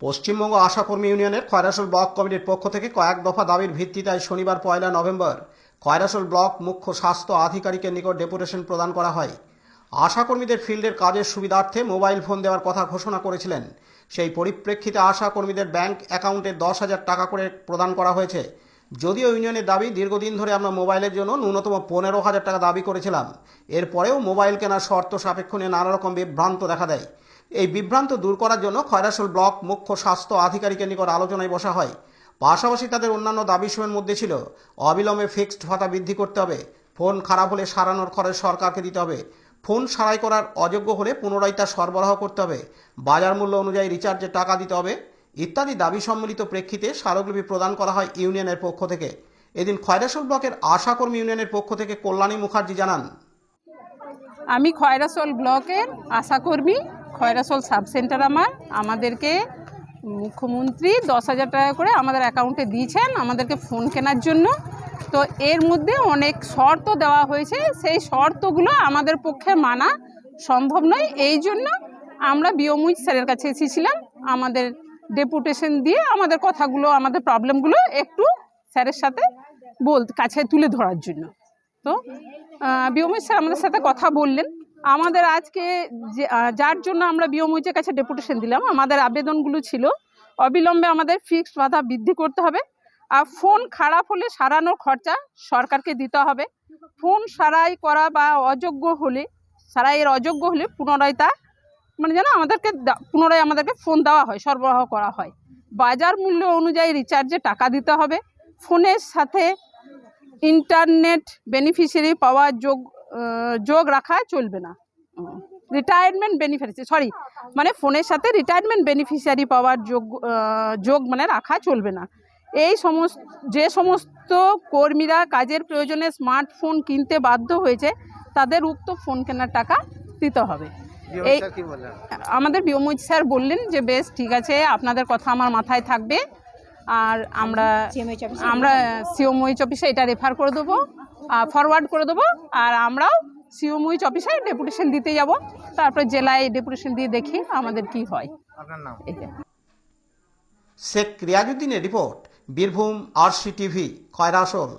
পশ্চিমবঙ্গ আশাকর্মী ইউনিয়নের খয়রাসোল ব্লক কমিটির পক্ষ থেকে কয়েক দফা দাবির ভিত্তিতে শনিবার পয়লা নভেম্বর খয়রাসোল ব্লক মুখ্য স্বাস্থ্য আধিকারিকের নিকট ডেপুটেশন প্রদান করা হয়। আশাকর্মীদের ফিল্ডের কাজের সুবিধার্থে মোবাইল ফোন দেওয়ার কথা ঘোষণা করেছিলেন। সেই পরিপ্রেক্ষিতে আশাকর্মীদের ব্যাংক অ্যাকাউন্টে দশ হাজার টাকা করে প্রদান করা হয়েছে। যদিও ইউনিয়নের দাবি, দীর্ঘদিন ধরে আমরা মোবাইলের জন্য ন্যূনতম পনেরো হাজার টাকা দাবি করেছিলাম। এরপরেও মোবাইল কেনার শর্ত সাপেক্ষ নিয়ে নানা রকম বিভ্রান্ত দেখা দেয়। এই বিভ্রান্ত দূর করার জন্য খয়রাসোল ব্লক মুখ্য স্বাস্থ্য আধিকারিকের নিকট আলোচনায় বসা হয়। পাশাপাশি তাদের অন্যান্য দাবি দাবিসমূহের মধ্যে ছিল, অবিলম্বে ফিক্সড ভাতা বৃদ্ধি করতে হবে, ফোন খারাপ হলে সারানোর খরচ সরকারকে দিতে হবে, ফোন সারাই করার অযোগ্য হলে পুনরায় তা সরবরাহ করতে হবে, বাজার মূল্য অনুযায়ী রিচার্জের টাকা দিতে হবে ইত্যাদি দাবি সম্মিলিত প্রেক্ষিতে স্মারকলিপি প্রদান করা হয় ইউনিয়নের পক্ষ থেকে। এদিন খয়রাসোল ব্লকের আশাকর্মী ইউনিয়নের পক্ষ থেকে কল্যাণী মুখার্জি জানান। আমি খয়রাসোল ব্লকের আশাকর্মী খয়রাসোল সাব সেন্টার আমার। আমাদেরকে মুখ্যমন্ত্রী দশ হাজার টাকা করে আমাদের অ্যাকাউন্টে দিয়েছেন, আমাদেরকে ফোন কেনার জন্য। তো এর মধ্যে অনেক শর্ত দেওয়া হয়েছে। সেই শর্তগুলো আমাদের পক্ষে মানা সম্ভব নয়। এই জন্য আমরা বিয়মুজ স্যারের কাছে এসেছিলাম। আমাদের ডেপুটেশন দিয়ে আমাদের কথাগুলো, আমাদের প্রবলেমগুলো একটু স্যারের সাথে বল, কাছে তুলে ধরার জন্য। তো বিয়মুজ স্যার আমাদের সাথে কথা বললেন। আমাদের আজকে যার জন্য আমরা বিয়মুজের কাছে ডেপুটেশন দিলাম আমাদের আবেদনগুলো ছিল অবিলম্বে আমাদের ফিক্সড ভাতা বৃদ্ধি করতে হবে আর ফোন খারাপ হলে সারানোর খরচা সরকারকে দিতে হবে। ফোন সারাই করা বা অযোগ্য হলে সারাইয়ের অযোগ্য হলে পুনরায় তা মানে যেন আমাদেরকে পুনরায় আমাদেরকে ফোন দেওয়া হয় সরবরাহ করা হয়। বাজার মূল্য অনুযায়ী রিচার্জে টাকা দিতে হবে। ফোনের সাথে ইন্টারনেট বেনিফিশিয়ারি পাওয়ার যোগ আহ, যোগ রাখা চলবে না। রিটায়ারমেন্ট বেনিফিশিয়ারি সরি মানে ফোনের সাথে রিটায়ারমেন্ট বেনিফিশিয়ারি পাওয়ার যোগ যোগ মানে রাখা চলবে না। এই সমস্ত যে সমস্ত কর্মীরা কাজের প্রয়োজনে স্মার্টফোন কিনতে বাধ্য হয়েছে তাদের উক্ত ফোন কেনার টাকা দিতে হবে। এই আমাদের বিয়মুজ স্যার বললেন যে বেশ ঠিক আছে আপনাদের কথা আমার মাথায় থাকবে। আর আমরা আমরা সিওমইচ অফিসে এটা রেফার করে দেবো ফরওয়ার্ড করে দেবো আর আমরাও সিওমইচ অফিসে ডেপুটেশন দিতে যাব। তারপরে জেলায় ডেপুটেশন দিয়ে দেখি আমাদের কি হয়। আপনার নাম? এটা Sheikh রিয়াজুদ্দিনের report Birbhum R C TV Khoyrasol.